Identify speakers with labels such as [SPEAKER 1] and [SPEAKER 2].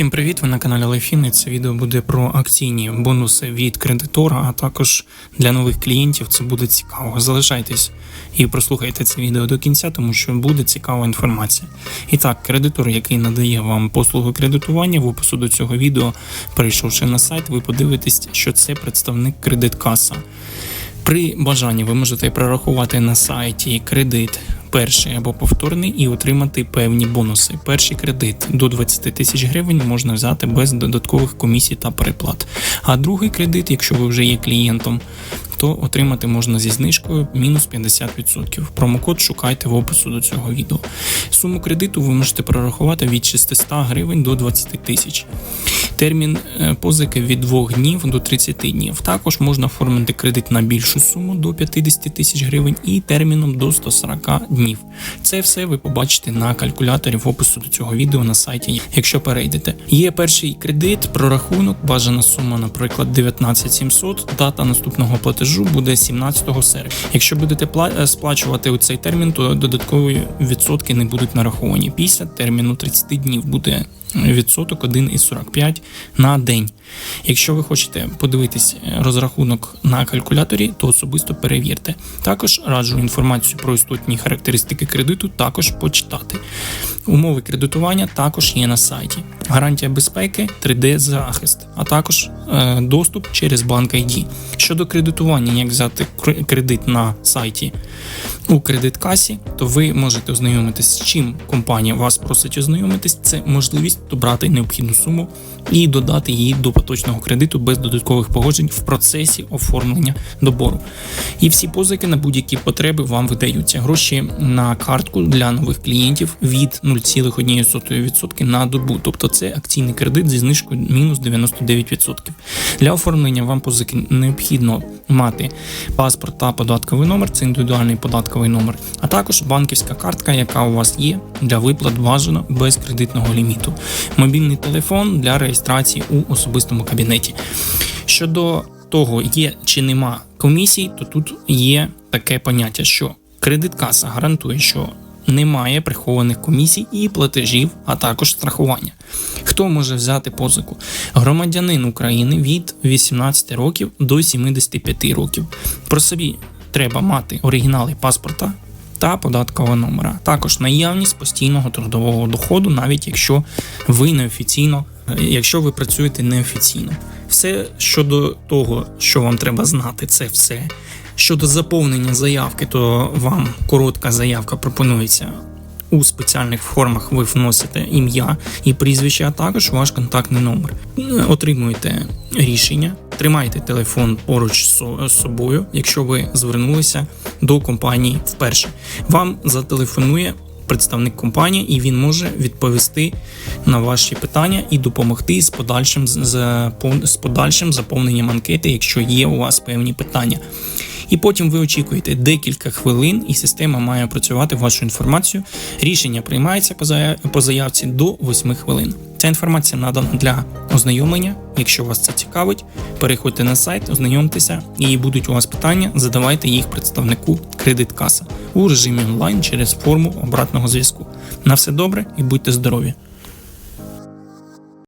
[SPEAKER 1] Всім привіт! Ви на каналі Лайфін. Це відео буде про акційні бонуси від кредитора, а також для нових клієнтів це буде цікаво. Залишайтесь і прослухайте це відео до кінця, тому що буде цікава інформація. І так, кредитор, який надає вам послуги кредитування в опису до цього відео, перейшовши на сайт, ви подивитесь, що це представник кредиткаса. При бажанні ви можете прорахувати на сайті кредит перший або повторний і отримати певні бонуси. Перший кредит до 20 тисяч гривень можна взяти без додаткових комісій та переплат. А другий кредит, якщо ви вже є клієнтом, то отримати можна зі знижкою мінус 50%. Промокод шукайте в опису до цього відео. Суму кредиту ви можете прорахувати від 600 гривень до 20 тисяч. Термін е, позики від 2 днів до 30 днів. Також можна оформити кредит на більшу суму до 50 тисяч гривень і терміном до 140 днів. Це все ви побачите на калькуляторі в опису до цього відео на сайті, якщо перейдете. Є перший кредит, прорахунок, бажана сума, наприклад, 19700, дата наступного платежу буде 17 серпня. Якщо будете е, сплачувати у цей термін, то додаткові відсотки не будуть нараховані. Після терміну 30 днів буде відсоток 1,45 на день. Якщо ви хочете подивитись е, розрахунок на калькуляторі, то особисто перевірте. Також раджу інформацію про істотні характеристики кредиту також почитати. Умови кредитування також є на сайті. Гарантія безпеки, 3D захист, а також е, доступ через банк ID. Щодо кредитування, як взяти кредит на сайті у кредиткасі, то ви можете ознайомитись з чим компанія вас просить ознайомитись. Це можливість добрати необхідну суму і додати її до поточного кредиту без додаткових погоджень в процесі оформлення добору. І всі позики на будь-які потреби вам видаються. Гроші на картку для нових клієнтів від 0,1% на добу. Тобто це акційний кредит зі знижкою мінус 99%. Для оформлення вам позики необхідно мати паспорт та податковий номер, це індивідуальний податковий номер, а також банківська картка, яка у вас є для виплат бажано без кредитного ліміту, мобільний телефон для реєстрації у особистому кабінеті. Щодо того, є чи нема комісій, то тут є таке поняття, що кредиткаса гарантує, що немає прихованих комісій і платежів, а також страхування. Хто може взяти позику? Громадянин України від 18 років до 75 років. Про собі треба мати оригінали паспорта та податкового номера. Також наявність постійного трудового доходу, навіть якщо ви неофіційно, якщо ви працюєте неофіційно. Все щодо того, що вам треба знати, це все. Щодо заповнення заявки, то вам коротка заявка пропонується. У спеціальних формах ви вносите ім'я і прізвище, а також ваш контактний номер. Отримуєте рішення, тримайте телефон поруч з собою, якщо ви звернулися до компанії вперше. Вам зателефонує представник компанії, і він може відповісти на ваші питання і допомогти з подальшим з- подальшим заповненням анкети, якщо є у вас певні питання. І потім ви очікуєте декілька хвилин, і система має опрацювати вашу інформацію. Рішення приймається по заявці до 8 хвилин. Ця інформація надана для ознайомлення. Якщо вас це цікавить, переходьте на сайт, ознайомтеся, і будуть у вас питання, задавайте їх представнику кредиткаса у режимі онлайн через форму обратного зв'язку. На все добре і будьте здорові!